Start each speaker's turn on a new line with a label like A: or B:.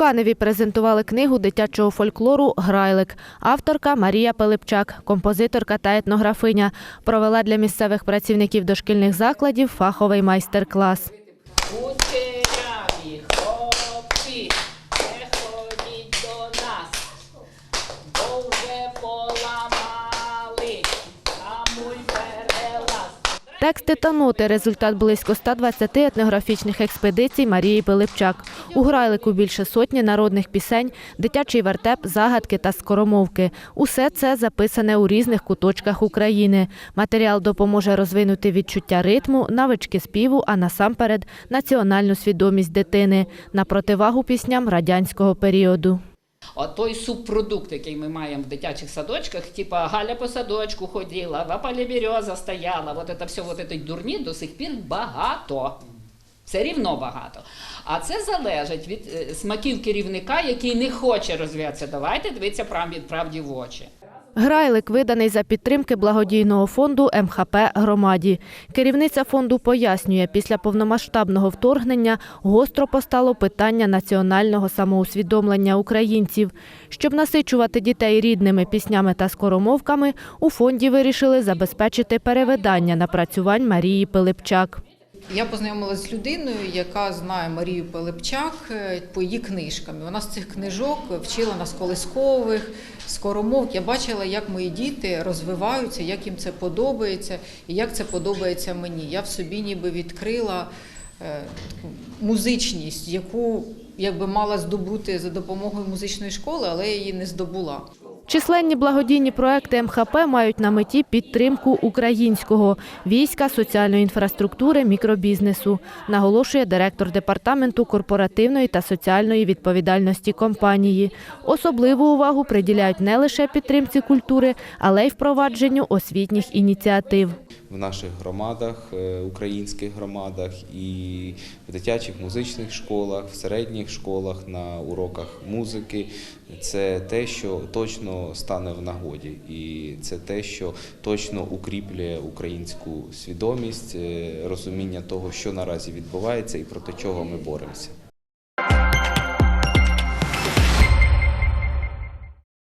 A: Каневі презентували книгу дитячого фольклору Грайлик. Авторка Марія Пилипчак, композиторка та етнографиня. Провела для місцевих працівників дошкільних закладів фаховий майстер-клас. Тексти та ноти – результат близько 120 етнографічних експедицій Марії Пилипчак. У Грайлику більше сотні народних пісень, дитячий вертеп, загадки та скоромовки. Усе це записане у різних куточках України. Матеріал допоможе розвинути відчуття ритму, навички співу, а насамперед національну свідомість дитини на противагу пісням радянського періоду.
B: От той субпродукт, який ми маємо в дитячих садочках, типа Галя по садочку ходила, в опалі береза стояла, от це все, от цієї дурні до сих пір багато. Все рівно багато. А це залежить від е, смаків керівника, який не хоче розвиватися. Давайте дивитися правді в очі.
A: Грайлик виданий за підтримки благодійного фонду МХП громаді. Керівниця фонду пояснює, після повномасштабного вторгнення гостро постало питання національного самоусвідомлення українців. Щоб насичувати дітей рідними піснями та скоромовками, у фонді вирішили забезпечити перевидання напрацювань Марії Пилипчак.
C: Я познайомилася з людиною, яка знає Марію Пилипчак е, по її книжкам. Вона з цих книжок вчила нас колискових, скоромовк. Я бачила, як мої діти розвиваються, як їм це подобається і як це подобається мені. Я в собі ніби відкрила е, таку музичність, яку якби мала здобути за допомогою музичної школи, але я її не здобула.
A: Численні благодійні проекти МХП мають на меті підтримку українського війська, соціальної інфраструктури, мікробізнесу, наголошує директор департаменту корпоративної та соціальної відповідальності компанії. Особливу увагу приділяють не лише підтримці культури, але й впровадженню освітніх ініціатив.
D: В наших громадах, е, українських громадах і в дитячих музичних школах, в середніх школах, на уроках музики. Це те, що точно стане в нагоді, і це те, що точно укріплює українську свідомість, е, розуміння того, що наразі відбувається і проти чого ми боремося.